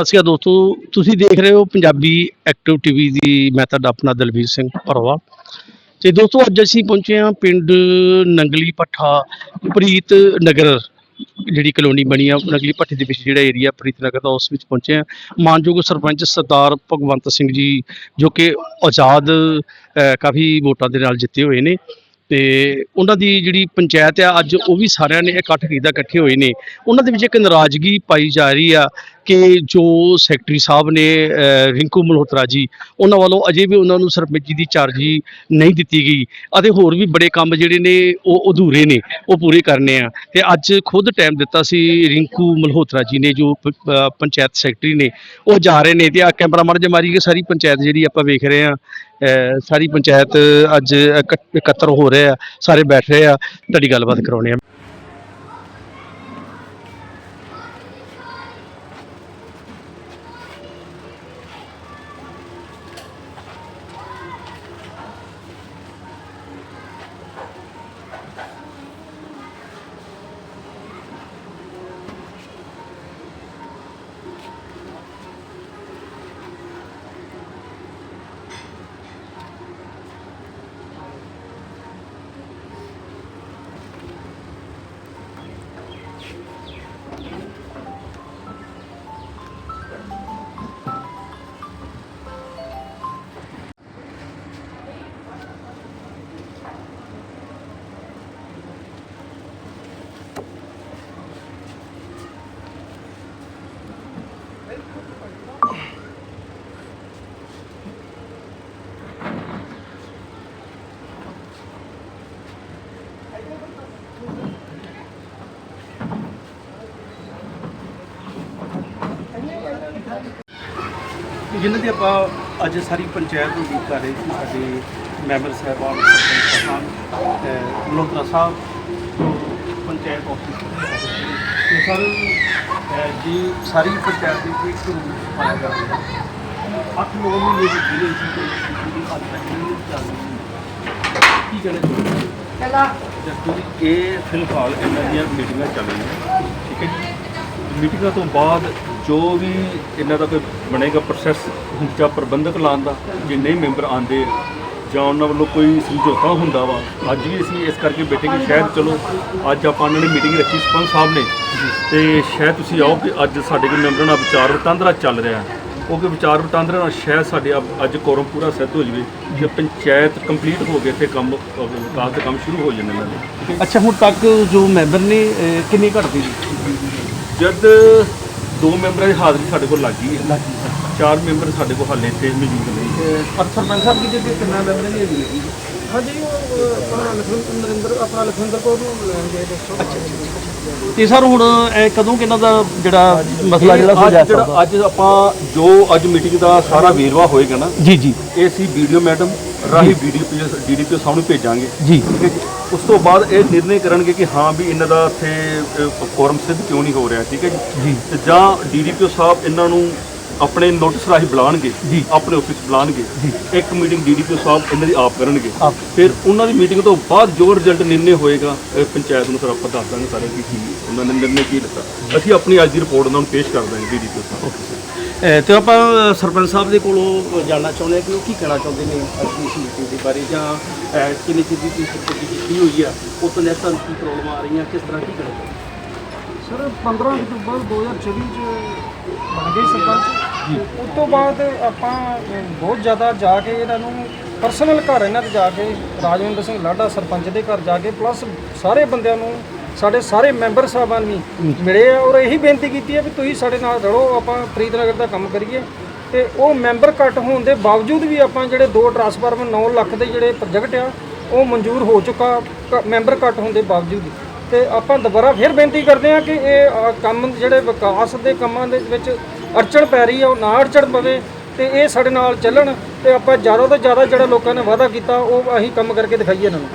ਸਤਿ ਸ਼੍ਰੀ ਅਕਾਲ ਦੋਸਤੋ, ਤੁਸੀਂ ਦੇਖ ਰਹੇ ਹੋ ਪੰਜਾਬੀ ਐਕਟਿਵ ਟੀਵੀ ਦੀ ਮੈਂ ਤੁਹਾਡਾ ਆਪਣਾ ਦਲਵੀਰ ਸਿੰਘ ਭਰਵਾ ਤੇ ਦੋਸਤੋ, ਅੱਜ ਅਸੀਂ ਪਹੁੰਚੇ ਹਾਂ ਪਿੰਡ ਨੰਗਲੀ ਪੱਠਾ ਪ੍ਰੀਤ ਨਗਰ, ਜਿਹੜੀ ਕਲੋਨੀ ਬਣੀ ਆ ਨੰਗਲੀ ਪੱਠੇ ਦੇ ਵਿੱਚ ਜਿਹੜਾ ਏਰੀਆ ਪ੍ਰੀਤ ਨਗਰ ਦਾ, ਉਸ ਵਿੱਚ ਪਹੁੰਚੇ ਹਾਂ। ਮਾਨਯੋਗ ਸਰਪੰਚ ਸਰਦਾਰ ਭਗਵੰਤ ਸਿੰਘ ਜੀ, ਜੋ ਕਿ ਆਜ਼ਾਦ ਕਾਫੀ ਵੋਟਾਂ ਦੇ ਨਾਲ ਜਿੱਤੇ ਹੋਏ ਨੇ। ਤੇ ਉਹਨਾਂ ਦੀ ਜਿਹੜੀ ਪੰਚਾਇਤ ਆ, ਅੱਜ ਉਹ ਵੀ ਸਾਰਿਆਂ ਨੇ ਇਕੱਠ ਕੀਤਾ, ਇਕੱਠੇ ਹੋਏ ਨੇ। ਉਹਨਾਂ ਦੇ ਵਿੱਚ ਇੱਕ ਨਾਰਾਜ਼ਗੀ ਪਾਈ ਜਾ ਰਹੀ ਆ ਕਿ ਜੋ ਸੈਕਟਰੀ ਸਾਹਿਬ ਨੇ ਰਿੰਕੂ ਮਲਹੋਤਰਾ ਜੀ, ਉਹਨਾਂ ਵੱਲੋਂ ਅਜੇ ਵੀ ਉਹਨਾਂ ਨੂੰ ਸਰਪੰਚੀ ਦੀ ਚਾਰਜੀ ਨਹੀਂ ਦਿੱਤੀ ਗਈ। ਅਤੇ ਹੋਰ ਵੀ ਬੜੇ ਕੰਮ ਜਿਹੜੇ ਨੇ, ਉਹ ਅਧੂਰੇ ਨੇ, ਉਹ ਪੂਰੇ ਕਰਨੇ ਆ। ਤੇ ਅੱਜ ਖੁਦ ਟਾਈਮ ਦਿੱਤਾ ਸੀ ਰਿੰਕੂ ਮਲਹੋਤਰਾ ਜੀ ਨੇ, ਜੋ ਪ- ਪੰਚਾਇਤ ਸੈਕਟਰੀ ਨੇ, ਉਹ ਜਾ ਰਹੇ ਨੇ। ਤੇ ਆ ਕੈਮਰਾ ਮਾਰ ਮਾਰੀ ਕਿ ਸਾਰੀ ਪੰਚਾਇਤ ਜਿਹੜੀ ਆਪਾਂ ਵੇਖ ਰਹੇ ਆ ਸਾਰੀ ਪੰਚਾਇਤ ਅੱਜ ਇਕੱਤਰ ਹੋ ਰਹੇ ਆ, ਸਾਰੇ ਬੈਠ ਰਹੇ ਆ। ਤੁਹਾਡੀ ਗੱਲਬਾਤ ਕਰਾਉਣੇ ਆ। ਜਿਨ੍ਹਾਂ ਦੀ ਆਪਾਂ ਅੱਜ ਸਾਰੀ ਪੰਚਾਇਤ ਨੂੰ ਉਡੀਕ ਕਰ ਰਹੇ ਸੀ ਸਾਡੇ ਮੈਂਬਰ ਸਾਹਿਬਾਨ ਸਰਪੰਚ ਸਾਹਿਬ ਮਲੋਤਰਾ ਸਾਹਿਬ ਜੋ ਪੰਚਾਇਤ ਆਫਿਸ ਤੇ ਸਰ ਜੀ ਸਾਰੀ ਪੰਚਾਇਤ ਦੀ ਇੱਕ ਰੂਲ ਪਾਇਆ ਜਾ ਰਿਹਾ ਹੈ। ਅੱਠ ਨੌ ਮਹੀਨੇ ਦੀ ਜਿਹੜੀ ਸੀ ਤੇ ਜਿਹੜੀ ਅੱਜ ਤੱਕ ਨਹੀਂ ਚੱਲ ਰਹੀ ਕੀ ਕਹਿਣਾ ਚਾਹੁੰਦੇ ਚਲਾ ਦੇਖੋ ਜੀ ਇਹ ਫਿਲਹਾਲ ਇਹਨਾਂ ਦੀਆਂ ਮੀਟਿੰਗਾਂ ਚੱਲ ਰਹੀਆਂ ਠੀਕ ਹੈ ਜੀ। ਮੀਟਿੰਗਾਂ ਤੋਂ ਬਾਅਦ ਜੋ ਵੀ ਇਹਨਾਂ ਦਾ ਕੋਈ ਬਣੇਗਾ ਪ੍ਰੋਸੈਸ ਜਾਂ ਪ੍ਰਬੰਧਕ ਲਾਉਣ ਦਾ ਜੇ ਨਹੀਂ ਮੈਂਬਰ ਆਂਦੇ ਜਾਂ ਉਹਨਾਂ ਵੱਲੋਂ ਕੋਈ ਸਮਝੌਤਾ ਹੁੰਦਾ ਵਾ ਅੱਜ ਵੀ ਅਸੀਂ ਇਸ ਕਰਕੇ ਬੈਠੇ ਕਿ ਸ਼ਾਇਦ ਚਲੋ ਅੱਜ ਆਪਾਂ ਉਹਨਾਂ ਨੇ ਮੀਟਿੰਗ ਰੱਖੀ ਸਰਪੰਚ ਸਾਹਿਬ ਨੇ। ਤੇ ਸ਼ਾਇਦ ਤੁਸੀਂ ਆਓ ਕਿ ਅੱਜ ਸਾਡੇ ਕੋਲ ਮੈਂਬਰਾਂ ਨਾਲ ਵਿਚਾਰ ਵਟਾਂਦਰਾ ਚੱਲ ਰਿਹਾ ਉਹ ਕਿ ਵਿਚਾਰ ਵਟਾਂਦਰੇ ਨਾਲ ਸ਼ਾਇਦ ਸਾਡੇ ਅੱਜ ਕੋਰਮ ਪੂਰਾ ਸਿੱਧ ਹੋ ਜਵੇ ਜੇ ਪੰਚਾਇਤ ਕੰਪਲੀਟ ਹੋ ਗਏ ਤੇ ਕੰਮ ਵਿਕਾਸ ਦੇ ਕੰਮ ਸ਼ੁਰੂ ਹੋ ਜਾਣੇ ਦੇ ਅੱਛਾ ਹੁਣ ਤੱਕ ਜੋ ਮੈਂਬਰ ਨੇ ਕਿੰਨੇ ਘਟਦੇ? ਜਦ ਦੋ ਮੈਂਬਰਾਂ ਦੀ ਹਾਜ਼ਰੀ ਸਾਡੇ ਕੋਲ ਲੱਗ ਹੈ। ਚਾਰ ਮੈਂਬਰ ਸਾਡੇ ਕੋਲ ਹਾਲੇ ਤੇ ਮੌਜੂਦ ਨਹੀਂ ਪਰ ਸਰਪੰਚ ਸਾਹਿਬ ਦੀ ਜਿਹੜੀ ਕਿੰਨਾ ਮੈਂਬਰ ਦੀ ਹੈਗੀ ਹਾਂਜੀ ਉਹ ਆਪਣਾ ਲਖਵਿੰਦਰ ਨਰਿੰਦਰ ਆਪਣਾ ਲਖਵਿੰਦਰ ਕੌਰ ਨੂੰ ਲੈਣਗੇ ਦੱਸੋ ਤੇ ਸਰ ਹੁਣ ਇਹ ਕਦੋਂ ਕਿਨਾਂ ਦਾ ਜਿਹੜਾ ਮਸਲਾ ਜਿਹੜਾ ਅੱਜ ਸੁਲਝਾ ਜਿਹੜਾ ਅੱਜ ਆਪਾਂ ਜੋ ਅੱਜ ਮੀਟਿੰਗ ਦਾ ਸਾਰਾ ਵੇਰਵਾ ਹੋਏਗਾ ਨਾ ਜੀ ਜੀ। ਇਹ ਅਸੀਂ ਵੀਡੀਓ ਮੈਡਮ। ਰਾਹੀਂ ਵੀਡੀਓ ਡੀਡੀਪੀ ਸਾਹਮਣੇ ਭੇਜਾਂਗੇ। ਜੀ। ਠੀਕ ਹੈ ਜੀ? ਉਸ ਤੋਂ ਬਾਅਦ ਇਹ ਨਿਰਣੇ ਕਰਨਗੇ ਕਿ ਹਾਂ ਵੀ ਇਹਨਾਂ ਦਾ ਇੱਥੇ ਫੋਰਮ ਸਿੱਧ ਕਿਉਂ ਨਹੀਂ ਹੋ ਰਿਹਾ ਠੀਕ ਹੈ ਜੀ? ਤੇ ਜਾਂ ਡੀਡੀਪੀਓ ਸਾਹਿਬ ਇਹਨਾਂ ਨੂੰ ਆਪਣੇ ਨੋਟਿਸ ਰਾਹੀਂ ਬੁਲਾਣਗੇ। ਆਪਣੇ ਆਫਿਸ ਬੁਲਾਣਗੇ। ਇੱਕ ਮੀਟਿੰਗ ਡੀਡੀਪੀਓ ਸਾਹਿਬ ਇਹਨਾਂ ਦੀ ਆਪ ਕਰਨਗੇ। ਫਿਰ ਉਹਨਾਂ ਦੀ ਮੀਟਿੰਗ ਤੋਂ ਬਾਅਦ ਜੋ ਰਿਜ਼ਲਟ ਨਿਰਣੇ ਹੋਏਗਾ ਪੰਚਾਇਤ ਨੂੰ ਫਿਰ ਆਪਾਂ ਦੱਸ ਦਾਂਗੇ ਸਾਰੇ ਕਿ ਕੀ ਉਹਨਾਂ ਨੇ ਨਿਰਣੇ ਕੀ ਲਿੱਤਾ ਅਸੀਂ ਆਪਣੀ ਅੱਜ ਦੀ ਰਿਪੋਰਟ ਉਹਨਾਂ ਨੂੰ ਪੇਸ਼ ਕਰ ਦਾਂਗੇ ਡੀਡੀਪੀਓ ਸਾਹਿਬ ਅਹ ਤੇ ਆਪਾਂ ਸਰਪੰਚ ਸਾਹਿਬ ਦੇ ਕੋਲੋਂ ਜਾਣਨਾ ਚਾਹੁੰਦੇ ਹਾਂ ਕਿ ਉਹ ਕੀ ਕਹਿਣਾ ਚਾਹੁੰਦੇ ਨੇ ਅੱਜ ਦੀ ਇਸ ਮੀਟਿੰਗ ਦੇ ਬਾਰੇ ਜਾਂ ਅਹ, ਕਿੰਨੀ ਚਿਰ ਦੀ ਸਰਪੰਚ ਕੀਤੀ ਹੋਈ ਆ ਉਹ ਤੋਂ ਤੁਹਾਨੂੰ ਕੀ ਪ੍ਰੋਬਲਮ ਆ ਰਹੀਆਂ ਕਿਸ ਤਰ੍ਹਾਂ ਕੀ ਕਹਿਣਾ ਚਾਹੁੰਦੇ? ਸਰ 15 ਅਕਤੂਬਰ 2024 ਚ ਬਣ ਗਏ ਸਰਪੰਚ। ਉਸ ਤੋਂ ਬਾਅਦ ਆਪਾਂ ਅਹ, ਬਹੁਤ ਜ਼ਿਆਦਾ ਜਾ ਕੇ ਇਹਨਾਂ ਨੂੰ ਪਰਸਨਲ ਘਰ ਇਹਨਾਂ ਦੇ ਜਾ ਕੇ ਰਾਜਵਿੰਦਰ ਸਿੰਘ ਲਾਡਾ ਸਰਪੰਚ ਦੇ ਘਰ ਜਾ ਕੇ ਪਲੱਸ ਸਾਰੇ ਬੰਦਿਆਂ ਨੂੰ ਸਾਡੇ ਸਾਰੇ ਮੈਂਬਰ ਸਾਹਿਬਾਨ ਵੀ ਮਿਲੇ ਆ ਔਰ ਇਹੀ ਬੇਨਤੀ ਕੀਤੀ ਹੈ ਵੀ ਤੁਸੀਂ ਸਾਡੇ ਨਾਲ ਰਲੋ, ਆਪਾਂ ਫਰੀਦਨਗਰ ਦਾ ਕੰਮ ਕਰੀਏ। ਤੇ ਉਹ ਮੈਂਬਰ ਘੱਟ ਹੋਣ ਦੇ ਬਾਵਜੂਦ ਵੀ ਆਪਾਂ ਜਿਹੜੇ ਦੋ ਟਰਾਂਸਫਾਰਮਰ 9 ਲੱਖ ਦੇ ਜਿਹੜੇ ਪ੍ਰੋਜੈਕਟ ਆ, ਉਹ ਮਨਜ਼ੂਰ ਹੋ ਚੁੱਕਾ ਕ- ਮੈਂਬਰ ਘੱਟ ਹੋਣ ਦੇ ਬਾਵਜੂਦ ਤੇ ਆਪਾਂ ਦੁਬਾਰਾ ਫਿਰ ਬੇਨਤੀ ਕਰਦੇ ਹਾਂ ਕਿ ਇਹ ਕੰਮ ਜਿਹੜੇ ਵਿਕਾਸ ਦੇ ਕੰਮਾਂ ਦੇ ਵਿੱਚ ਅੜਚਣ ਪੈ ਰਹੀ ਹੈ ਉਹ ਨਾ ਅੜਚਣ ਪਵੇ ਤੇ ਇਹ ਸਾਡੇ ਨਾਲ ਚੱਲਣ ਤੇ ਆਪਾਂ ਜ਼ਿਆਦਾ ਤੋਂ ਜ਼ਿਆਦਾ ਜਿਹੜਾ ਲੋਕਾਂ ਨੇ ਵਾਅਦਾ ਕੀਤਾ, ਉਹ ਅਸੀਂ ਕੰਮ ਕਰਕੇ ਦਿਖਾਈਏ ਇਹਨਾਂ ਨੂੰ।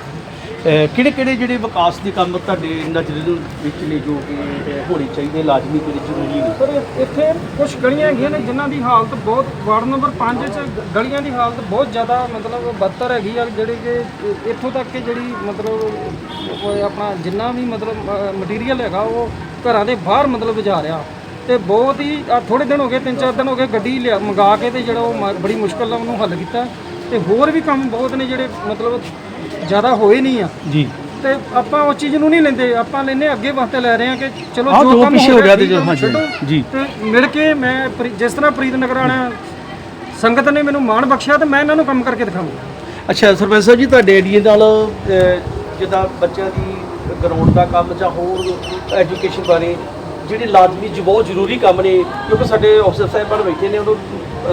ਕਿਹੜੇ ਕਿਹੜੇ ਜਿਹੜੇ ਵਿਕਾਸ ਦੇ ਕੰਮ ਤੁਹਾਡੇ ਨਜ਼ਰ ਦੇ ਵਿੱਚ ਨੇ ਜੋ ਕਿ ਅਹ, ਹੋਣੇ ਚਾਹੀਦੇ ਲਾਜ਼ਮੀ ਤੇ ਜ਼ਰੂਰੀ ਨੇ? ਸਰ ਇੱਥੇ ਕੁਝ ਗਲੀਆਂ ਹੈਗੀਆਂ ਨੇ ਜਿਨ੍ਹਾਂ ਦੀ ਹਾਲਤ ਬਹੁਤ ਵਾਰਡ ਨੰਬਰ 5 ਚ ਗਲੀਆਂ ਦੀ ਹਾਲਤ ਬਹੁਤ ਜ਼ਿਆਦਾ ਮਤਲਬ ਬਦਤਰ ਹੈਗੀ ਆ ਜਿਹੜੀ ਕਿ ਇ- ਇੱਥੋਂ ਤੱਕ ਕਿ ਜਿਹੜੀ ਮਤਲਬ ਉਹ ਆਪਣਾ ਜਿੰਨਾ ਵੀ ਮਤਲਬ ਮਟੀਰੀਅਲ ਹੈਗਾ ਉਹ ਘਰਾਂ ਦੇ ਬਾਹਰ ਮਤਲਬ ਜਾ ਰਿਹਾ। ਤੇ ਬਹੁਤ ਹੀ ਆਹ ਥੋੜੇ ਦਿਨ ਹੋ ਗਏ ਤਿੰਨ ਚਾਰ ਦਿਨ ਹੋ ਗਏ ਗੱਡੀ ਲਿਆ ਮੰਗਾ ਕੇ ਤੇ ਜਿਹੜਾ ਉਹ ਮ- ਬੜੀ ਮੁਸ਼ਕਲ ਨਾਲ ਉਹਨੂੰ ਹੱਲ ਕੀਤਾ। ਤੇ ਹੋਰ ਵੀ ਕੰਮ ਬਹੁਤ ਨੇ ਜਿਹੜੇ ਮਤਲਬ ਜ਼ਿਆਦਾ ਹੋਏ ਨਹੀਂ ਆ। ਜੀ। ਤੇ ਆਪਾਂ ਉਸ ਚੀਜ਼ ਨੂੰ ਨਹੀਂ ਲੈਂਦੇ। ਆਪਾਂ ਲੈਨੇ ਅੱਗੇ ਵਾਸਤੇ ਲੈ ਰਹੇ ਹਾਂ ਕਿ ਚਲੋ ਜੋ ਕੰਮ ਹੋ ਗਿਆ ਤੇ ਆ, ਛੱਡੋ। ਜੀ। ਤੇ ਮਿਲ ਕੇ ਮੈਂ ਜਿਸ ਤਰ੍ਹਾਂ ਪ੍ਰੀਤ ਨਗਰ ਵਾਲਿਆਂ ਸੰਗਤ ਨੇ ਮੈਨੂੰ ਮਾਣ ਬਖਸ਼ਿਆ ਤੇ ਮੈਂ ਇਹਨਾਂ ਨੂੰ ਕੰਮ ਕਰਕੇ ਦਿਖਾਵਾਂਗਾ ਅੱਛਾ ਸਰਪੰਚ ਸਾਹਿਬ ਜੀ ਤੁਹਾਡੇ ਏਰੀਏ ਨਾਲ ਜਿੱਦਾਂ ਬੱਚਿਆਂ ਦੀ ਗਰਾਊਂਡ ਦਾ ਕੰਮ ਜਾਂ ਹੋਰ ਐਜੂਕੇਸ਼ਨ ਬਾਰੇ ਜਿਹੜੇ ਲਾਜ਼ਮੀ ਜ ਬਹੁਤ ਜ਼ਰੂਰੀ ਕੰਮ ਨੇ ਕਿਉਂਕਿ ਸਾਡੇ ਅਫਸਰ ਸਾਹਿਬਾਨ ਬੈਠੇ ਨੇ ਉਹਨੂੰ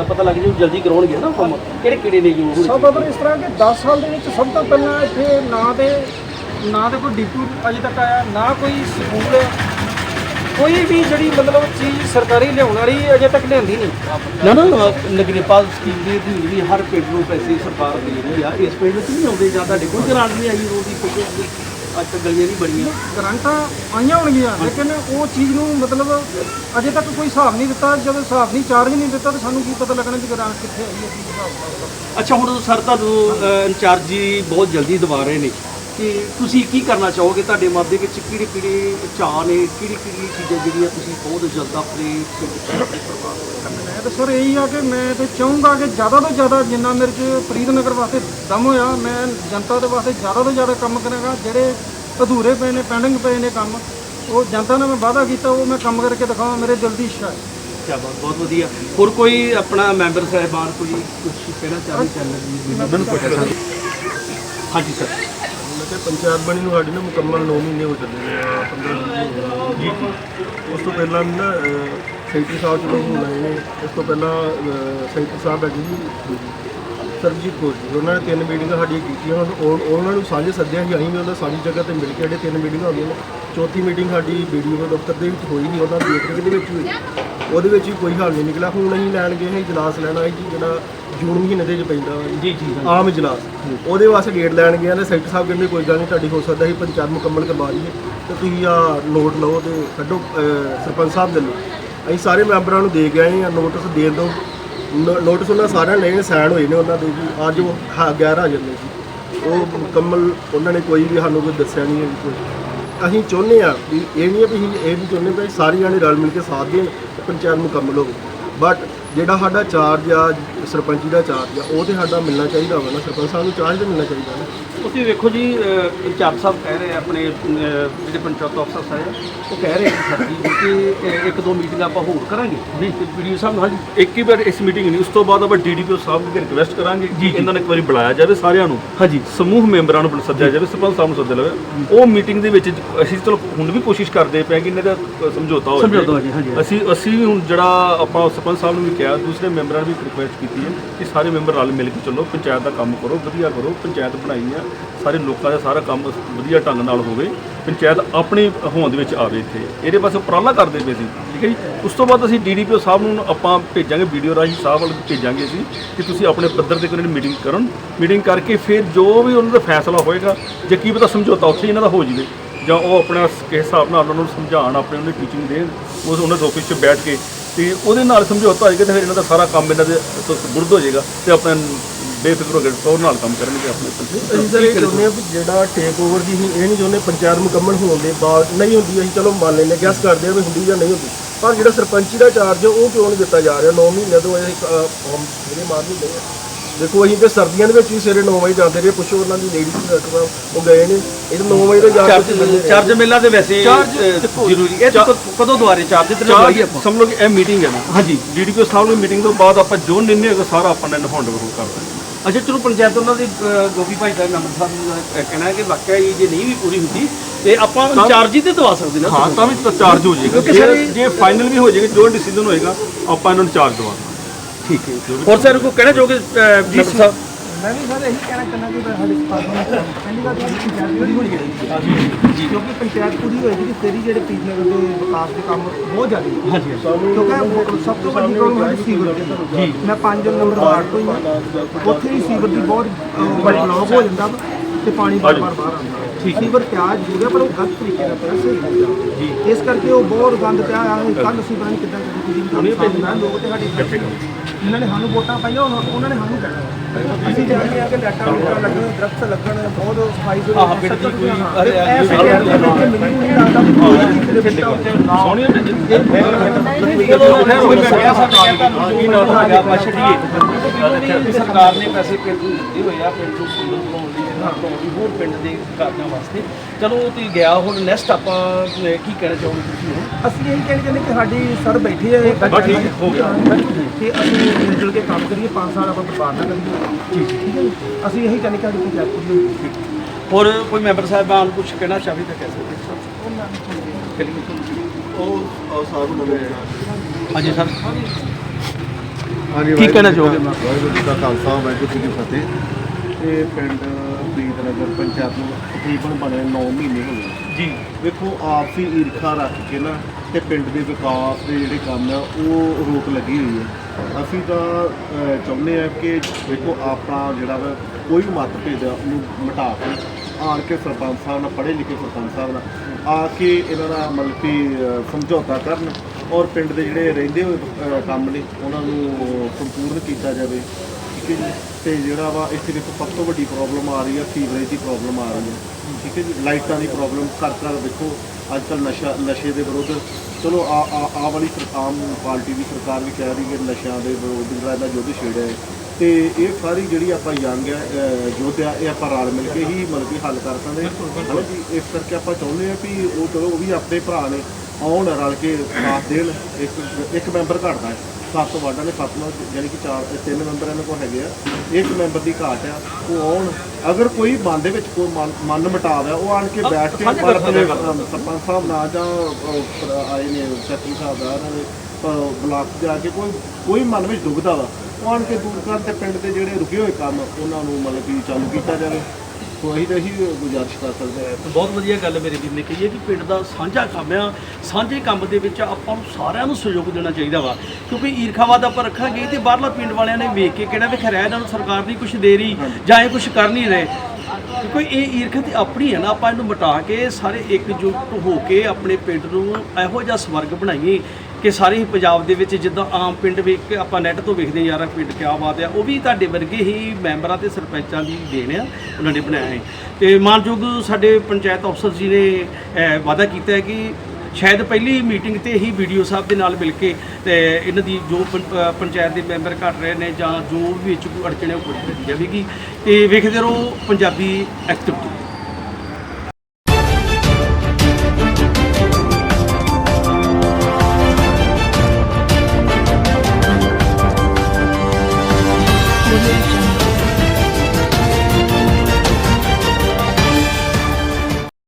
ਪਤਾ ਲੱਗ ਜਾਊ ਜਲਦੀ ਕਰਾਉਣਗੇ ਨਾ ਕੰਮ। ਕਿਹੜੇ ਕਿਹੜੇ ਨੇ ਜੀ ਸਭ ਅਦਰ ਇਸ ਤਰ੍ਹਾਂ ਕਿ 10 ਸਾਲ ਦੇ ਵਿੱਚ ਸਭ ਤੋਂ ਪਹਿਲਾਂ ਇੱਥੇ ਨਾ ਤੇ ਨਾ ਤੇ ਕੋਈ ਡਿਪੂ ਅਜੇ ਤੱਕ ਆਇਆ ਨਾ ਕੋਈ ਸਕੂਲ ਕੋਈ ਵੀ ਜਿਹੜੀ ਮਤਲਬ ਚੀਜ਼ ਸਰਕਾਰੀ ਲਿਆਉਣ ਵਾਲੀ ਅਜੇ ਤੱਕ ਲਿਆਂਦੀ ਨਹੀਂ। ਨਾ ਨਾ ਨਗਰਪਾਲ ਸਕੀਮ ਦੇ ਅਧੀਨ ਵੀ ਹਰ ਪਿੰਡ ਨੂੰ ਪੈਸੇ ਸਰਕਾਰ ਦੇ ਰਹੀ ਆ। ਇਸ ਪਿੰਡ ਵਿੱਚ ਨਹੀਂ ਆਉਂਦੇ ਜਾਂ ਤੁਹਾਡੇ ਕੋਈ ਗ੍ਰਾਂਟ ਨਹੀਂ ਆਈ ਰੋਡ ਦੀ ਕੋਈ ਅੱਜ ਤੱਕ ਗਲੀਆਂ ਨਹੀਂ ਬਣੀਆਂ ਗਰੰਟਾਂ ਆਈਆਂ ਹੋਣਗੀਆਂ ਲੇਕਿਨ ਉਹ ਚੀਜ਼ ਨੂੰ ਮਤਲਬ ਅਜੇ ਤੱਕ ਕੋਈ ਹਿਸਾਬ ਨਹੀਂ ਦਿੱਤਾ ਜਦੋਂ ਹਿਸਾਬ ਨਹੀਂ ਚਾਰਜ ਨਹੀਂ ਦਿੱਤਾ ਤਾਂ ਸਾਨੂੰ ਕੀ ਪਤਾ ਲੱਗਣਾ ਕਿ ਗ੍ਰਾਂਟ ਕਿੱਥੇ ਆਈ ਹੈ ਕੀ ਹਿਸਾਬ। ਅੱਛਾ ਹੁਣ ਸਰ ਤੁਹਾਨੂੰ ਇੰਚਾਰਜੀ ਬਹੁਤ ਜਲਦੀ ਦਵਾ ਰਹੇ ਨੇ ਕਿ ਤੁਸੀਂ ਕੀ ਕਰਨਾ ਚਾਹੋਗੇ? ਤੁਹਾਡੇ ਮਨ ਦੇ ਵਿੱਚ ਕਿਹੜੇ ਕਿਹੜੇ ਚਾਅ ਨੇ? ਕਿਹੜੀ ਕਿਹੜੀ ਚੀਜ਼ਾਂ ਜਿਹੜੀਆਂ ਤੁਸੀਂ ਬਹੁਤ ਜਲਦ ਆਪਣੇ ਪਰਿਵਾਰ ਨੂੰ ਕਰਨਾ ਤਾਂ ਸਰ ਇਹੀ ਆ ਕਿ ਮੈਂ ਤੇ ਚਾਹੂੰਗਾ ਕਿ ਜ਼ਿਆਦਾ ਤੋਂ ਜ਼ਿਆਦਾ ਜਿੰਨਾ ਮੇਰੇ 'ਚ ਫਰੀਦਨਗਰ ਵਾਸਤੇ ਦਮ ਹੋਇਆ ਮੈਂ ਜਨਤਾ ਦੇ ਵਾਸਤੇ ਜ਼ਿਆਦਾ ਤੋਂ ਜ਼ਿਆਦਾ ਕੰਮ ਕਰਾਂਗਾ ਜਿਹੜੇ ਅਧੂਰੇ ਪਏ ਨੇ ਪੈਂਡਿੰਗ ਪਏ ਨੇ ਕੰਮ ਉਹ ਜਨਤਾ ਨਾਲ ਮੈਂ ਵਾਅਦਾ ਕੀਤਾ ਉਹ ਮੈਂ ਕੰਮ ਕਰਕੇ ਦਿਖਾਵਾਂ ਮੇਰੇ ਦਿਲ ਦੀ ਇੱਛਾ ਹੈ। ਕਿਆ ਬਾਤ ਬਹੁਤ ਵਧੀਆ। ਹੋਰ ਕੋਈ ਆਪਣਾ ਮੈਂਬਰ ਸਾਹਿਬਾਨ ਕੋਈ ਕੁਝ ਕਹਿਣਾ ਚਾਹੇ ਚੱਲ ਬਿਲਕੁਲ ਹਾਂਜੀ ਸਰ। ਪੰਚਾਇਤ ਬਣੀ ਨੂੰ ਸਾਡੀ ਨਾ ਮੁਕੰਮਲ 9 ਮਹੀਨੇ ਹੋ ਚੱਲੇ ਆ 15 ਮਹੀਨੇ ਜੀ। ਉਸ ਤੋਂ ਪਹਿਲਾਂ ਨਾ ਅਹ, ਸੈਕਟਰੀ ਸਾਹਿਬ ਚਲੋ ਹੁਣ ਆਏ ਨੇ। ਉਸ ਤੋਂ ਪਹਿਲਾਂ ਅਹ, ਸੈਕਟਰੀ ਸਾਹਿਬ ਹੈਗੇ ਜੀ ਸਰਬਜੀਤ ਕੌਰ ਜੀ। ਉਹਨਾਂ ਨੇ ਤਿੰਨ ਮੀਟਿੰਗਾਂ ਸਾਡੀਆਂ ਕੀਤੀਆਂ। ਉਹ- ਉਹਨਾਂ ਨੂੰ ਸਾਂਝੇ ਸੱਦਿਆ ਸੀ ਅਸੀਂ ਵੀ ਉਹਨਾਂ ਸਾਰੀ ਜਗ੍ਹਾ ਤੇ ਮਿਲ ਕੇ ਸਾਡੇ ਤਿੰਨ ਮੀਟਿੰਗਾਂ ਹੋ ਗਈਆਂ ਨੇ ਚੌਥੀ ਮੀਟਿੰਗ ਸਾਡੀ ਵੀਡੀਓ ਦਫ਼ਤਰ ਦੇ ਵਿੱਚ ਹੋਈ ਸੀ ਉਹਨਾਂ ਦੀ ਰੇਖ ਦੇ ਵਿੱਚ ਹੋਈ। ਉਹਦੇ ਵਿੱਚ ਵੀ ਕੋਈ ਹੱਲ ਨਹੀਂ ਨਿਕਲਿਆ। ਹੁਣ ਅਸੀਂ ਲੈਣ ਗਏ ਹਾਂ ਇਜਲਾਸ ਲੈਣਾ ਹੈ ਜੀ ਜਿਹੜਾ ਜੂਨ ਮਹੀਨੇ ਦੇ ਵਿੱਚ ਪੈਂਦਾ ਵਾ। ਜੀ ਜੀ ਜੀ ਆਮ ਇਜਲਾਸ। ਉਹਦੇ ਵਾਸਤੇ ਡੇਟ ਲੈਣ ਗਿਆ ਨੇ। ਸੈਕਟਰ ਸਾਹਿਬ ਕਹਿੰਦੇ ਕੋਈ ਗੱਲ ਨਹੀਂ ਤੁਹਾਡੀ ਹੋ ਸਕਦਾ ਸੀ ਪੰਚਾਇਤ ਮੁਕੰਮਲ ਕਰਵਾ ਲਈਏ। ਤੇ ਤੁਸੀਂ ਆ ਨੋਟ ਲਓ ਤੇ ਕੱਢੋ ਅਹ, ਸਰਪੰਚ ਸਾਹਿਬ ਦੇ ਲਓ। ਅਸੀਂ ਸਾਰੇ ਮੈਂਬਰਾਂ ਨੂੰ ਦੇ ਕੇ ਆਏ ਆ ਨੋਟਿਸ ਦੇ ਦਿਓ ਨੋ- ਨੋਟਿਸ ਉਹਨਾਂ ਸਾਰਿਆਂ ਨੇ ਸਾਈਨ ਹੋਏ ਨੇ ਉਹਨਾਂ ਦੇ ਜੀ ਅੱਜ ਉਹ ਹਾਂ 11 ਹਾਜ਼ਰ ਨੇ ਜੀ। ਉਹ ਮੁਕੰਮਲ, ਉਹਨਾਂ ਨੇ ਕੋਈ ਵੀ ਸਾਨੂੰ ਕੋਈ ਦੱਸਿਆ ਨਹੀਂ ਹੈ ਜੀ ਕੁਛ। ਅਸੀਂ ਚਾਹੁੰਦੇ ਆ ਵੀ ਇਹ ਨਹੀਂ ਹੈ ਵੀ ਅਸੀਂ ਇਹ ਵੀ ਚਾਹੁੰਦੇ ਵੀ ਸਾਰੇ ਜਾਣੇ ਰਲ ਮਿਲ ਕੇ ਸਾਥ ਦੇਣ ਤੇ ਪੰਚਾਇਤ ਮੁਕੰਮਲ ਹੋਵੇ। ਬਟ ਜਿਹੜਾ ਸਾਡਾ ਚਾਰਜ ਆ, ਸਰਪੰਚੀ ਦਾ ਚਾਰਜ ਆ, ਉਹ ਤੇ ਸਾਡਾ ਮਿਲਣਾ ਚਾਹੀਦਾ ਵਾ ਨਾ। ਸਰਪੰਚ ਸਾਹਿਬ ਨੂੰ ਚਾਰਜ ਤੇ ਮਿਲਣਾ ਚਾਹੀਦਾ ਨਾ। ਤੁਸੀਂ ਵੇਖੋ ਜੀ ਇੰਚਾਰਜ ਸਾਹਿਬ ਕਹਿ ਰਹੇ ਆ ਆਪਣੇ ਜਿਹੜੇ ਪੰਚਾਇਤ ਅਫਸਰ ਸਾਹਿਬ ਉਹ ਕਹਿ ਰਹੇ ਸਰ ਜੀ ਕਿ ਇੱਕ ਦੋ ਮੀਟਿੰਗ ਆਪਾਂ ਹੋਰ ਕਰਾਂਗੇ। ਜੀ ਵੀਡੀਓ ਸਾਹਿਬ ਹਾਂਜੀ ਇੱਕ ਹੀ ਵਾਰ ਇਸ ਮੀਟਿੰਗ ਨਹੀਂ ਉਸ ਤੋਂ ਬਾਅਦ ਆਪਾਂ ਡੀਡੀਪੀਓ ਸਾਹਿਬ ਦੀ ਰਿਕਵੈਸਟ ਕਰਾਂਗੇ ਕਿ ਇਹਨਾਂ ਨੂੰ ਇੱਕ ਵਾਰੀ ਬੁਲਾਇਆ ਜਾਵੇ ਸਾਰਿਆਂ ਨੂੰ। ਹਾਂਜੀ। ਸਮੂਹ ਮੈਂਬਰਾਂ ਨੂੰ ਸੱਦਿਆ ਜਾਵੇ ਸਰਪੰਚ ਸਾਹਿਬ ਨੂੰ ਸੱਦਿਆ ਜਾਵੇ। ਉਹ ਮੀਟਿੰਗ ਦੇ ਵਿੱਚ ਅਸੀਂ ਚਲੋ ਹੁਣ ਵੀ ਕੋਸ਼ਿਸ਼ ਕਰਦੇ ਪਏ ਕਿ ਇਹਨਾਂ ਦਾ ਸਮਝੌਤਾ ਹੋ ਸਮਝੌਤਾ ਹੋ ਜਾਏ, ਹਾਂਜੀ। ਅਸੀਂ ਅਸੀਂ ਵੀ ਹੁਣ ਜਿਹੜਾ ਆਪਾਂ ਸਰਪੰਚ ਸਾਹਿਬ ਨੂੰ ਵੀ ਕਿਹਾ ਦੂਸਰੇ ਮੈਂਬਰਾਂ ਨੂੰ ਵੀ ਰਿਕੁਐਸਟ ਕੀਤੀ ਹੈ ਕਿ ਸਾਰੇ ਮੈਂਬਰ ਰਲ ਮਿਲ ਕੇ ਚੱਲੋ ਪੰਚਾਇਤ ਦਾ ਕੰਮ ਕਰੋ ਵਧੀਆ ਕਰੋ ਪੰਚਾਇਤ ਬਣਾਈ ਆ। ਸਾਰੇ ਲੋਕਾਂ ਦਾ ਸਾਰਾ ਕੰਮ ਵਧੀਆ ਢੰਗ ਨਾਲ ਹੋਵੇ, ਪੰਚਾਇਤ ਆਪਣੀ ਹੋਂਦ ਵਿੱਚ ਆਵੇ ਇੱਥੇ। ਇਹਦੇ ਪਾਸੇ ਉਪਰਾਲਾ ਕਰਦੇ ਪਏ ਸੀ, ਠੀਕ ਹੈ ਜੀ? ਉਸ ਤੋਂ ਬਾਅਦ ਅਸੀਂ ਡੀਡੀਪੀਓ ਸਾਹਿਬ ਨੂੰ ਆਪਾਂ ਭੇਜਾਂਗੇ, ਵੀਡੀਓ ਰਾਹੀਂ ਸਾਹਿਬ ਵੱਲ ਭੇਜਾਂਗੇ ਅਸੀਂ ਕਿ ਤੁਸੀਂ ਆਪਣੇ ਪੱਧਰ ਤੇ ਕੋਈ ਮੀਟਿੰਗ ਕਰਨ। ਮੀਟਿੰਗ ਕਰਕੇ ਫਿਰ ਜੋ ਵੀ ਉਹਨਾਂ ਦਾ ਫੈਸਲਾ ਹੋਏਗਾ, ਜੇ ਕੀ ਪਤਾ ਸਮਝੌਤਾ ਉੱਥੇ ਹੀ ਇਹਨਾਂ ਦਾ ਹੋ ਜਾਵੇ, ਜਾਂ ਉਹ ਆਪਣਾ ਕਿਸ ਹਿਸਾਬ ਨਾਲ ਉਹਨਾਂ ਨੂੰ ਸਮਝਾਉਣ, ਆਪਣੇ ਉਹਨਾਂ ਦੀ ਟੀਚਿੰਗ ਦੇਣ, ਉਸ ਉਹਨਾਂ ਦੇ ਆਫਿਸ 'ਚ ਬੈਠ ਕੇ ਤੇ ਉਹਦੇ ਨਾਲ ਸਮਝੌਤਾ ਹੋ ਹੋਏਗਾ ਤੇ ਫਿਰ ਇਹਨਾਂ ਦਾ ਸਾਰਾ ਕੰਮ ਇਹਨਾਂ ਦੇ ਬੁਰਦ ਹੋ ਜਾਏਗਾ ਤੇ ਆਪਣਾ ਬੇਫਿਕਰ ਹੋ ਕੇ ਉਹ ਨਾਲ ਕੰਮ ਕਰਨਗੇ ਆਪਣੇ ਅਸੀਂ ਸਰ ਇਹ ਚਾਹੁੰਦੇ ਹਾਂ ਵੀ ਜਿਹੜਾ ਟੇਕ ਓਵਰ ਦੀ ਸੀ ਇਹ ਨਹੀਂ ਚਾਹੁੰਦੇ ਪੰਚਾਇਤ ਮੁਕੰਮਲ ਹੋਣ ਦੇ ਬਾਅਦ ਨਹੀਂ ਹੁੰਦੀ ਅਸੀਂ ਚਲੋ ਮੰਨ ਲੈਂਦੇ ਗੈਸ ਕਰਦੇ ਹਾਂ ਵੀ ਹੁੰਦੀ ਜਾਂ ਨਹੀਂ ਹੁੰਦੀ। ਪਰ ਜਿਹੜਾ ਸਰਪੰਚੀ ਦਾ ਚਾਰਜ ਉਹ ਕਿਉਂ ਨਹੀਂ ਦਿੱਤਾ ਜਾ ਰਿਹਾ? 9 ਮਹੀਨੇ ਤੋਂ ਹਮ ਜਿਹੜੇ ਮਾਰ ਨਹੀਂ ਲਏ ਦੇਖੋ ਅਸੀਂ ਤੇ ਸਰਦੀਆਂ ਦੇ ਵਿੱਚ ਵੀ ਸਵੇਰੇ 9 ਵਜੇ ਜਾਂਦੇ ਰਹੇ ਪੁੱਛੋ ਉਹਨਾਂ ਦੀ ਲੇਡੀ ਡਾਕਟਰ ਉਹ ਗਏ ਨੇ ਇਹ ਤਾਂ 9 ਵਜੇ ਤੋਂ ਜਾ ਕੇ ਚਾਰਜ ਚਾਰਜ ਮੇਲਾ ਦੇ ਵੈਸੇ ਜ਼ਰੂਰੀ ਇਹ ਕਦੋਂ- ਦੁਆਰੇ ਚਾਰਜ ਤੇ ਲਗਾਈ ਆਪਾਂ? ਸਮਝ ਲਓ ਕਿ ਇਹ ਮੀਟਿੰਗ ਹੈ ਨਾ। ਹਾਂਜੀ। ਡੀਡੀਪੀਓ ਸਾਹਿਬ ਨੂੰ ਮੀਟਿੰਗ ਤੋਂ ਬਾਅਦ ਆਪਾਂ ਜੋ ਨਿਰਣੇ ਹੋਏਗਾ ਸਾਰਾ ਆਪਾਂ ਨੇ ਨਿਭਾਉਣ ਦਾ ਕਰ ਦਾਂਗੇ ਅੱਛਾ ਚਲੋ ਪੰਚਾਇਤ ਉਹਨਾਂ ਦੀ ਗੋਪੀ ਭਾਈ ਦਾ ਮੈਂਬਰ ਸਾਹਿਬ ਦਾ ਇਹ ਕਹਿਣਾ ਹੈ ਕਿ ਵਾਕਿਆ ਹੀ ਜੇ ਨਹੀਂ ਵੀ ਪੂਰੀ ਹੁੰਦੀ ਤੇ ਆਪਾਂ ਇੰਚਾਰਜ ਹੀ ਤੇ ਦਵਾ ਸਕਦੇ ਨਾ ਹਾਂ ਤਾਂ ਵੀ ਤਾਂ ਚਾਰਜ ਹੋ ਜਾਏਗਾ। ਕਿਉਂਕਿ ਸਰ ਜੇ- ਜੇ ਫਾਈਨਲ ਵੀ ਹੋ ਜਾਏਗਾ ਜੋ ਡਿਸੀਜਨ ਹੋਏਗਾ ਆਪਾਂ ਇਹਨਾਂ ਨੂੰ ਚਾਰਜ ਦਵਾਂਗੇ। ਠੀਕ ਹੈ। ਹੋਰ ਸਰ ਕੋ ਕਹਿਣਾ ਚਾਹੋਗੇ ਅਹ, ਮੈਂਬਰ ਸਾਹਿਬ? ਮੈਂ ਵੀ ਸਰ ਇਹੀ ਕਹਿਣਾ ਚਾਹੁੰਦਾ ਕਿ ਸਾਡੇ ਸਪਾਰਟਨਰ ਪਹਿਲੀ ਗੱਲ ਤਾਂ ਪੰਚਾਇਤ ਪੂਰੀ ਹੋਣੀ ਚਾਹੀਦੀ ਜੀ ਕਿਉਂਕਿ ਪੰਚਾਇਤ ਪੂਰੀ ਹੋਏਗੀ ਤੇ ਤੇਰੀ ਜਿਹੜੇ ਪ੍ਰੀਤਨਗਰ ਦੇ ਵਿਕਾਸ ਦੇ ਕੰਮ ਬਹੁਤ ਜ਼ਿਆਦਾ ਹੈ ਹਾਂਜੀ ਕਿਉਂਕਿ ਸਭ ਤੋਂ ਵੱਡੀ ਪ੍ਰੋਬਲਮ ਹੈ ਸੀਵਰ ਦੀ ਮੈਂ 5 ਨੰਬਰ ਵਾਰਡ ਤੋਂ ਹੀ ਹਾਂ। ਉੱਥੇ ਹੀ ਸੀਵਰ ਦੀ ਬਹੁਤ ਅਹ, ਬਲੌਕ ਹੋ। ਜਾਂਦਾ ਵਾ ਤੇ ਪਾਣੀ ਬਾਰ ਬਾਰ ਬਾਹਰ ਆਉਂਦਾ। ਕਈ ਵਾਰ ਪਿਆਜ਼ ਜੁੜਿਆ ਪਰ ਉਹ ਗਲਤ ਤਰੀਕੇ ਨਾਲ ਪਿਆ ਸਹੀ ਨਹੀਂ ਪਿਆ ਜੀ। ਇਸ ਕਰਕੇ ਉਹ ਬਹੁਤ ਗੰਦ ਪਿਆ ਆ। ਕੱਲ ਅਸੀਂ ਪਤਾ ਨਹੀਂ ਕਿੱਦਾਂ ਤੁਸੀਂ ਸਾਨੂੰ ਲੋਕ ਤੇ ਸਾਡੀ ਇਹਨਾਂ ਨੇ ਸਾਨੂੰ ਵੋਟਾਂ ਪਾਈਆਂ ਉਹਨਾਂ ਉਹਨਾਂ ਨੇ ਸਾਨੂੰ ਕਹਿਣਾ ਅਸੀਂ ਚਾਹੁੰਦੇ ਆ ਕਿ ਲੂਟਾਂ ਲੱਗਣ ਦਰਖਤ ਲੱਗਣ ਬਹੁਤ ਸਫ਼ਾਈ ਸੁਥਰੀ ਆਹ ਪਿੰਡ ਦੀ ਕੋਈ ਅਰੇ ਇਹ ਸਾਡੇ ਦੇ ਵਿੱਚ ਮੈਨੂੰ ਨਹੀਂ ਲੱਗਦਾ ਵੀ ਕੋਈ ਕਿਸੇ ਦੇ ਬੂਟਾ ਸੋਹਣੀ ਸਰਕਾਰ ਨੇ ਪੈਸੇ ਦਿੱਤੇ ਹੋਏ ਆ ਪਿੰਡ ਨੂੰ ਬਣਾਉਣ ਲਈ। ਇਹਨਾਂ ਬਣਾਉਣ ਲਈ ਹੋਰ ਪਿੰਡ ਦੇ ਕਾਰਜਾਂ ਵਾਸਤੇ। ਚਲੋ ਉਹ ਤੇ ਗਿਆ ਹੁਣ ਨੈਕਸਟ ਆਪਾਂ ਅਹ, ਕੀ ਕਹਿਣਾ ਚਾਹੋਗੇ ਤੁਸੀਂ ਹੁਣ? ਅਸੀਂ ਇਹ ਕਹਿਣਾ ਚਾਹੁੰਦੇ ਕਿ ਸਾਡੀ ਸਰ ਬੈਠੀ ਹੈ ਇਹ ਬਸ ਠੀਕ ਹੈ, ਹੋ ਗਿਆ। ਤੇ ਅਸੀਂ ਮਿਲ ਜੁਲ ਕੇ ਕੰਮ ਕਰੀਏ 5 ਸਾਲ ਆਪਾਂ ਬਰਬਾਦ ਨਾ ਕਰੀਏ। ਜੀ ਠੀਕ। ਹੈ ਜੀ? ਅਸੀਂ ਇਹੀ ਚਾਹੁੰਦੇ ਕਿ ਸਾਡੀ ਪੰਚਾਇਤ ਪੂਰੀ ਹੋਵੇ ਹੋਰ ਕੋਈ ਮੈਂਬਰ ਸਾਹਿਬਾਨ ਕੁਝ ਕਹਿਣਾ ਚਾਹੇ ਤਾਂ ਕਹਿ ਸਕਦੇ ਸਰ ਉਹ ਸਾਹਿਬ ਨਵੇਂ ਹਾਂਜੀ ਸਰ। ਹਾਂਜੀ ਕੀ ਕਹਿਣਾ ਚਾਹੋਗੇ? ਵਾਹਿਗੁਰੂ ਜੀ ਦਾ ਖਾਲਸਾ ਵਾਹਿਗੁਰੂ ਜੀ ਕੀ ਫਤਿਹ। ਇਹ ਪਿੰਡ ਪ੍ਰੀਤਨਗਰ ਪੰਚਾਇਤ ਨੂੰ ਤਕਰੀਬਨ ਬਣੇ 9 ਮਹੀਨੇ ਹੋ ਗਏ। ਜੀ। ਵੇਖੋ ਆਪਸੀ ਈਰਖਾ ਰੱਖ ਕੇ ਨਾ ਤੇ ਪਿੰਡ ਦੇ ਵਿਕਾਸ ਦੇ ਜਿਹੜੇ ਕੰਮ ਆ ਉਹ ਰੋਕ ਲੱਗੀ ਹੋਈ ਹੈ। ਅਸੀਂ ਤਾਂ ਅਹ, ਚਾਹੁੰਦੇ ਆ ਕਿ ਵੇਖੋ ਆਪਣਾ ਜਿਹੜਾ ਵਾ ਕੋਈ ਵੀ ਮਤਭੇਦ ਆ ਉਹਨੂੰ ਮਿਟਾ ਕੇ ਆਣ ਕੇ ਸਰਪੰਚ ਸਾਹਿਬ ਨਾਲ ਪੜ੍ਹੇ ਲਿਖੇ ਸਰਪੰਚ ਸਾਹਿਬ ਨਾਲ ਆ ਕੇ ਇਹਨਾਂ ਦਾ ਮਤਲਬ ਕਿ ਅਹ, ਸਮਝੌਤਾ ਕਰਨ ਔਰ ਪਿੰਡ ਦੇ ਜਿਹੜੇ ਰਹਿੰਦੇ ਹੋਏ ਅਹ, ਕੰਮ ਨੇ ਉਹਨਾਂ ਨੂੰ ਸੰਪੂਰਨ ਕੀਤਾ ਜਾਵੇ। ਠੀਕ ਹੈ ਜੀ ਤੇ ਜਿਹੜਾ ਵਾ ਇੱਥੇ ਦੇਖੋ ਸਭ ਤੋਂ ਵੱਡੀ ਪ੍ਰੋਬਲਮ ਆ ਰਹੀ ਹੈ ਸੀਵਰੇਜ ਦੀ ਪ੍ਰੋਬਲਮ ਆ ਰਹੀ ਹੈ ਠੀਕ ਹੈ ਜੀ? ਲਾਈਟਾਂ ਦੀ ਪ੍ਰੋਬਲਮ ਘਰ ਘਰ ਦੇਖੋ ਅੱਜ ਕੱਲ੍ਹ ਨਸ਼ਾ ਨਸ਼ੇ ਦੇ ਵਿਰੁੱਧ। ਚਲੋ ਆ ਆ ਆ ਵਾਲੀ ਸਰ- ਆਮ ਪਾਰਟੀ ਦੀ ਸਰਕਾਰ ਵੀ ਕਹਿ ਰਹੀ ਹੈ ਨਸ਼ਿਆਂ ਦੇ ਵਿਰੁੱਧ ਜਿਹੜਾ ਇਹਦਾ ਯੁੱਧ ਛੇੜਿਆ ਹੈ। ਤੇ ਇਹ ਸਾਰੀ ਜਿਹੜੀ ਆਪਾਂ ਯੰਗ ਹੈ ਯੁੱਧ ਆ ਇਹ ਆਪਾਂ ਰਲ ਮਿਲ ਕੇ ਹੀ ਮਤਲਬ ਕਿ ਹੱਲ ਕਰ ਸਕਦੇ ਹਾਂ। ਜੀ? ਇਸ ਕਰਕੇ ਆਪਾਂ ਚਾਹੁੰਦੇ ਹਾਂ ਵੀ ਉਹ ਚਲੋ ਉਹ ਵੀ ਆਪਣੇ ਭਰਾ ਨੇ ਆਉਣ ਰਲ ਕੇ ਸਾਥ ਦੇਣ। ਇੱਕ ਇੱਕ ਮੈਂਬਰ ਘਟਦਾ ਹੈ। ਸੱਤ ਵਾਰਡਾਂ ਸੱਤ ਨਾਲ ਯਾਨੀ ਕਿ ਚਾਰ ਤੇ ਤਿੰਨ ਮੈਂਬਰ ਇਹਨਾਂ ਕੋਲ ਹੈਗੇ ਆ। ਇੱਕ ਮੈਂਬਰ ਦੀ ਘਾਟ ਆ ਉਹ ਆਉਣ। ਅਗਰ ਕੋਈ ਮਨ ਦੇ ਵਿੱਚ ਕੋਈ ਮਨ ਮਨ ਮਟਾਵ ਆ ਉਹ ਆਣ ਕੇ ਬੈਠ ਕੇ ਪਰ ਆਪਣੇ ਸਰਪੰਚ ਸਾਹਿਬ ਨਾਲ ਜਾਂ ਪਰ ਆਏ ਨੇ ਸੈਕਟਰੀ ਸਾਹਿਬ ਦਾ ਉਹਨਾਂ ਦੇ ਅਹ, ਬਲਾਕ 'ਚ ਜਾ ਕੇ ਕੋਈ ਕੋਈ ਮਨ ਵਿੱਚ ਦੁਖਦਾ ਵਾ ਉਹ ਆਣ ਕੇ ਦੂਰ ਕਰਨ ਤੇ ਪਿੰਡ ਦੇ ਜਿਹੜੇ ਰੁਕੇ ਹੋਏ ਕੰਮ ਉਹਨਾਂ ਨੂੰ ਮਤਲਬ ਕਿ ਚਾਲੂ ਕੀਤਾ ਜਾਵੇ। ਅਸੀਂ ਤਾਂ ਗੁਜ਼ਾਰਿਸ਼ ਕਰ ਸਕਦੇ ਹਾਂ। ਬਹੁਤ ਵਧੀਆ ਗੱਲ ਮੇਰੇ ਵੀਰ ਨੇ ਕਹੀ ਹੈ ਕਿ ਪਿੰਡ ਦਾ ਸਾਂਝਾ ਕੰਮ ਆ। ਸਾਂਝੇ ਕੰਮ ਦੇ ਵਿੱਚ ਆਪਾਂ ਨੂੰ ਸਾਰਿਆਂ ਨੂੰ ਸਹਿਯੋਗ ਦੇਣਾ ਚਾਹੀਦਾ ਵਾ। ਕਿਉਂਕਿ ਈਰਖਾਵਾਦ ਆਪਾਂ ਰੱਖਾਂਗੇ ਤੇ ਬਾਹਰਲਾ ਪਿੰਡ ਵਾਲਿਆਂ ਨੇ ਵੇਖ ਕੇ ਕਿਹੜਾ ਵੀ ਖਰਿਆ ਇਹਨਾਂ ਨੂੰ ਸਰਕਾਰ ਨਹੀਂ ਕੁਝ ਦੇ ਰਹੀ ਜਾਂ ਇਹ ਕੁਝ ਕਰ ਨਹੀਂ ਰਹੇ। ਕਿਉਂਕਿ ਇਹ ਈਰਖਾ ਤੇ ਆਪਣੀ ਹੈ ਨਾ ਆਪਾਂ ਇਹਨੂੰ ਮਿਟਾ ਕੇ ਸਾਰੇ ਇਕਜੁੱਟ ਹੋ ਕੇ ਆਪਣੇ ਪਿੰਡ ਨੂੰ ਇਹੋ ਜਿਹਾ ਸਵਰਗ ਬਣਾਈਏ। ਕਿ ਸਾਰੇ ਹੀ ਪੰਜਾਬ ਦੇ ਵਿੱਚ ਜਿੱਦਾਂ ਆਮ ਪਿੰਡ ਵੇਖ ਆਪਾਂ ਨੈੱਟ ਤੋਂ ਵੇਖਦੇ ਹਾਂ ਯਾਰ ਪਿੰਡ ਕਿਆ ਬਾਤ ਆ ਉਹ ਵੀ ਤੁਹਾਡੇ ਵਰਗੇ ਹੀ ਮੈਂਬਰਾਂ ਤੇ ਸਰਪੰਚਾਂ ਦੀ ਦੇਣ ਆ, ਉਹਨਾਂ ਨੇ ਬਣਾਇਆ ਹੈ। ਤੇ ਮਾਨਯੋਗ ਸਾਡੇ ਪੰਚਾਇਤ ਅਫਸਰ ਜੀ ਨੇ ਵਾਅਦਾ ਕੀਤਾ ਹੈ ਕਿ ਸ਼ਾਇਦ ਪਹਿਲੀ ਮੀਟਿੰਗ ਤੇ ਹੀ ਵੀਡੀਓ ਸਾਹਿਬ ਦੇ ਨਾਲ ਮਿਲ ਕੇ, ਤੇ ਇਹਨਾਂ ਦੀ ਜੋ ਪੰਚਾਇਤ ਦੇ ਮੈਂਬਰ ਘਟ ਰਹੇ ਨੇ ਜਾਂ ਜੋ ਵੀ ਵਿੱਚ ਕੋਈ ਅੜਚਣ ਹੈ ਉਹ ਪੂਰੀ ਕੀਤੀ ਜਾਵੇਗੀ ਤੇ ਵੇਖਦੇ ਰਹੋ ਪੰਜਾਬੀ ਐਕਟਿਵਿਟੀ